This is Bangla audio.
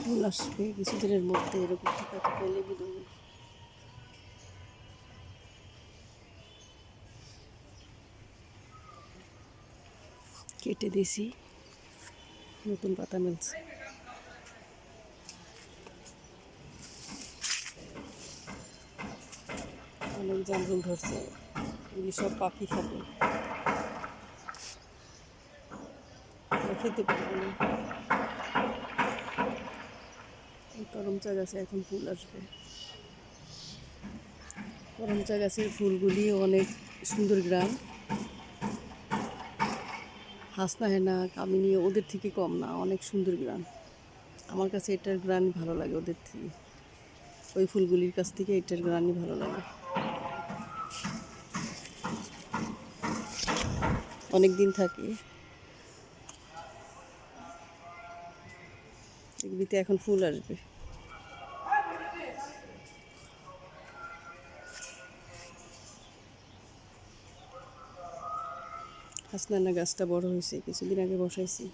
ফুল আসবে কিছুদিনের মধ্যে এরকম থাকা কেটে দিছি নতুন পাতা মিলছে। অনেক জামরুল ধরছে, এগুলি সব পাখি খাবে। খেতে পারব না। করমচা গাছে এখন ফুল আসবে। করমচা গাছের ফুলগুলি অনেক সুন্দর গ্রাম। হাসনা হেনা, কামিনী ওদের থেকে কম না, অনেক সুন্দর গ্রাম। আমার কাছে এটার গ্রান ভালো লাগে ওদের থেকে। ওই ফুলগুলির কাছ থেকে এটার গ্রানই ভালো লাগে। অনেক দিন থাকি এগুলিতে এখন ফুল আসবে। হাসনানা গাছটা বড় হয়েছে কিছুদিন আগে বসাইছি।